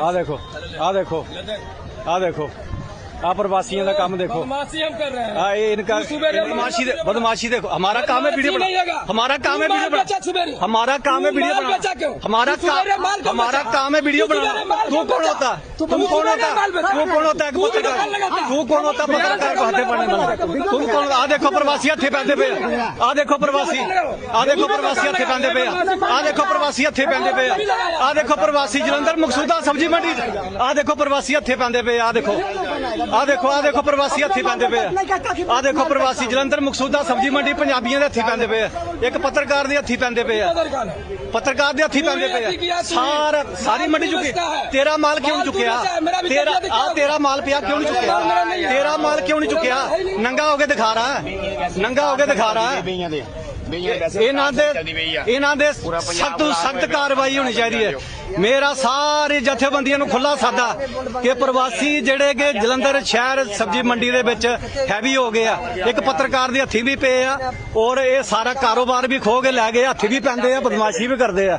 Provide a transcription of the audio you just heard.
ਆ ਦੇਖੋ ਆ ਦੇਖੋ ਆ ਦੇਖੋ। ਆ प्रवासियों का काम देखो बदमाशी हम कर रहे हैं हाँ ये इनका सुबेरे बदमाशी दे- बदमाशी देखो हमारा काम है वीडियो नहीं बना होगा। हमारा काम है तू वीडियो माल बेचा बना सुबेरे। हमारा काम है तू वीडियो माल बेचा बना क्यों? हमारा तू सुबेरे माल काम क्यों हमारा बेचा? काम है वीडियो तू सुबेरे बनाना माल तू क्यों कौन बेचा? होता है तू तू कौन सुबेरे होता माल है बेचा? तू कौन होता है तू दुकान पत्रकार लगाता है। तू कौन होता है पत्रकार को हथे पड़ने वाला तू कौन आ देखो प्रवासी हथे पैंदे पे आ देखो प्रवासी आ देखो प्रवासी हथे पैंदे पे आ देखो प्रवासी हथे पैंदे पे आ देखो प्रवासी जलंधर मकसूदा सब्जी मंडी आ देखो प्रवासी हथे पैंदे पे आ देखो ਆ ਦੇਖੋ ਆ ਦੇਖੋ ਪ੍ਰਵਾਸੀ ਹੱਥੀ ਪੈਂਦੇ ਪਏ ਆ। ਦੇਖੋ ਪ੍ਰਵਾਸੀ ਜਲੰਧਰ ਮਕਸੂਦਾ ਸਬਜ਼ੀ ਮੰਡੀ ਪੰਜਾਬੀਆਂ ਦੇ ਹੱਥੀ ਪੈਂਦੇ ਪਏ ਆ। ਇੱਕ ਪੱਤਰਕਾਰ ਦੇ ਹੱਥੀ ਪੈਂਦੇ ਪਏ ਆ। ਪੱਤਰਕਾਰ ਦੇ ਹੱਥੀ ਪੈਂਦੇ ਪਏ ਆ। ਸਾਰਾ ਸਾਰੀ ਮੰਡੀ ਚੁੱਕੀ। ਤੇਰਾ ਮਾਲ ਕਿਉਂ ਚੁੱਕਿਆ? ਤੇਰਾ ਆ ਤੇਰਾ ਮਾਲ ਪਿਆ ਕਿਉਂ ਨਹੀਂ ਚੁੱਕਿਆ? ਤੇਰਾ ਮਾਲ ਕਿਉਂ ਨਹੀਂ ਚੁੱਕਿਆ? ਨੰਗਾ ਹੋ ਕੇ ਦਿਖਾ ਰਹਾ ਨੰਗਾ ਹੋ ਕੇ ਦਿਖਾ ਰਹਾ ਇਹਨਾਂ ਦੇ ਇਹਨਾਂ ਦੇ ਸਖਤ ਸਖਤ ਕਾਰਵਾਈ ਹੋਣੀ ਚਾਹੀਦੀ ਹੈ। ਮੇਰਾ ਸਾਰੇ ਜਥੇਬੰਦੀਆਂ ਨੂੰ ਖੁੱਲਾ ਸਾਦਾ ਕਿ ਪ੍ਰਵਾਸੀ ਜਿਹੜੇ ਕਿ ਜਲੰਧਰ ਸ਼ਹਿਰ ਸਬਜ਼ੀ ਮੰਡੀ ਦੇ ਵਿੱਚ ਹੈਵੀ ਹੋ ਗਏ ਆ। ਇੱਕ ਪੱਤਰਕਾਰ ਦੇ ਹੱਥੀ ਵੀ ਪਏ ਆ ਔਰ ਇਹ ਸਾਰਾ ਕਾਰੋਬਾਰ ਵੀ ਖੋ ਕੇ ਲੈ ਗਏ ਹੱਥੀ ਵੀ ਪੈਂਦੇ ਆ ਬਦਮਾਸ਼ੀ ਵੀ ਕਰਦੇ ਆ।